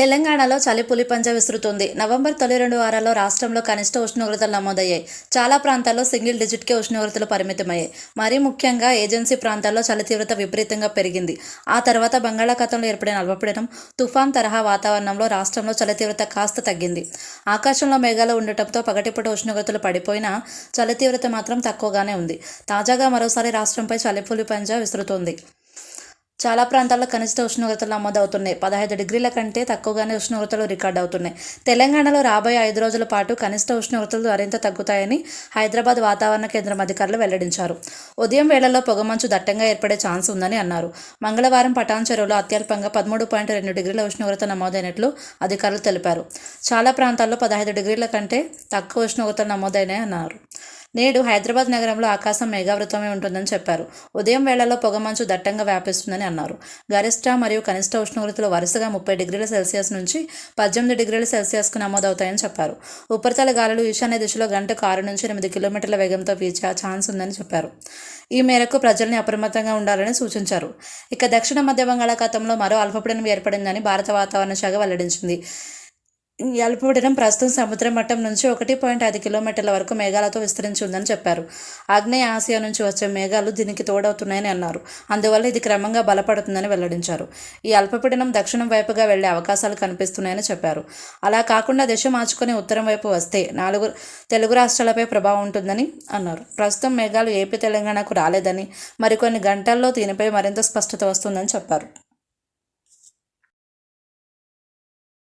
తెలంగాణలో చలి పులిపంజ విసురుతుంది. నవంబర్ తొలి రెండు వారాల్లో రాష్ట్రంలో కనిష్ట ఉష్ణోగ్రతలు నమోదయ్యాయి. చాలా ప్రాంతాల్లో సింగిల్ డిజిట్కే ఉష్ణోగ్రతలు పరిమితమయ్యాయి. మరీ ముఖ్యంగా ఏజెన్సీ ప్రాంతాల్లో చలి తీవ్రత విపరీతంగా పెరిగింది. ఆ తర్వాత బంగాళాఖాతంలో ఏర్పడిన అల్పపీడనం తుఫాన్ తరహా వాతావరణంలో రాష్ట్రంలో చలి తీవ్రత కాస్త తగ్గింది. ఆకాశంలో మేఘాలు ఉండటంతో పగటిపూట ఉష్ణోగ్రతలు పడిపోయినా చలి తీవ్రత మాత్రం తక్కువగానే ఉంది. తాజాగా మరోసారి రాష్ట్రంపై చలి పులిపంజ విసురుతోంది. చాలా ప్రాంతాల్లో కనిష్ట ఉష్ణోగ్రతలు నమోదవుతున్నాయి. పదహైదు డిగ్రీల కంటే తక్కువగానే ఉష్ణోగ్రతలు రికార్డ్ అవుతున్నాయి. తెలంగాణలో రాబోయే ఐదు రోజుల పాటు కనిష్ట ఉష్ణోగ్రతలు మరింత తగ్గుతాయని హైదరాబాద్ వాతావరణ కేంద్రం అధికారులు వెల్లడించారు. ఉదయం వేళల్లో పొగమంచు దట్టంగా ఏర్పడే ఛాన్స్ ఉందని అన్నారు. మంగళవారం పటాన్ చెరువులో అత్యల్పంగా పదమూడు పాయింట్ రెండు డిగ్రీల ఉష్ణోగ్రత నమోదైనట్లు అధికారులు తెలిపారు. చాలా ప్రాంతాల్లో పదహైదు డిగ్రీల కంటే తక్కువ ఉష్ణోగ్రతలు నమోదైనాయన్నారు. నేడు హైదరాబాద్ నగరంలో ఆకాశం మేఘావృతమే ఉంటుందని చెప్పారు. ఉదయం వేళల్లో పొగమంచు దట్టంగా వ్యాపిస్తుందని అన్నారు. గరిష్ట మరియు కనిష్ట ఉష్ణోగ్రతలు వరుసగా ముప్పై డిగ్రీల సెల్సియస్ నుంచి పద్దెనిమిది డిగ్రీల సెల్సియస్కు నమోదవుతాయని చెప్పారు. ఉపరితల గాలులు ఈశాన్య దిశలో గంటకు ఆరు నుంచి ఎనిమిది కిలోమీటర్ల వేగంతో వీచే ఛాన్స్ ఉందని చెప్పారు. ఈ మేరకు ప్రజల్ని అప్రమత్తంగా ఉండాలని సూచించారు. ఇక దక్షిణ మధ్య బంగాళాఖాతంలో మరో అల్పపీడనం ఏర్పడిందని భారత వాతావరణ శాఖ వెల్లడించింది. అల్పపీడనం ప్రస్తుతం సముద్ర మట్టం నుంచి ఒకటి పాయింట్ ఐదు కిలోమీటర్ల వరకు మేఘాలతో విస్తరించి ఉందని చెప్పారు. ఆగ్నేయ ఆసియా నుంచి వచ్చే మేఘాలు దీనికి తోడవుతున్నాయని అన్నారు. అందువల్ల ఇది క్రమంగా బలపడుతుందని వెల్లడించారు. ఈ అల్పపీడనం దక్షిణం వైపుగా వెళ్ళే అవకాశాలు కనిపిస్తున్నాయని చెప్పారు. అలా కాకుండా దిశ మార్చుకొని ఉత్తరం వైపు వస్తే నాలుగు తెలుగు రాష్ట్రాలపై ప్రభావం ఉంటుందని అన్నారు. ప్రస్తుతం మేఘాలు ఏపీ తెలంగాణకు రాలేదని మరికొన్ని గంటల్లో దీనిపై మరింత స్పష్టత వస్తుందని చెప్పారు.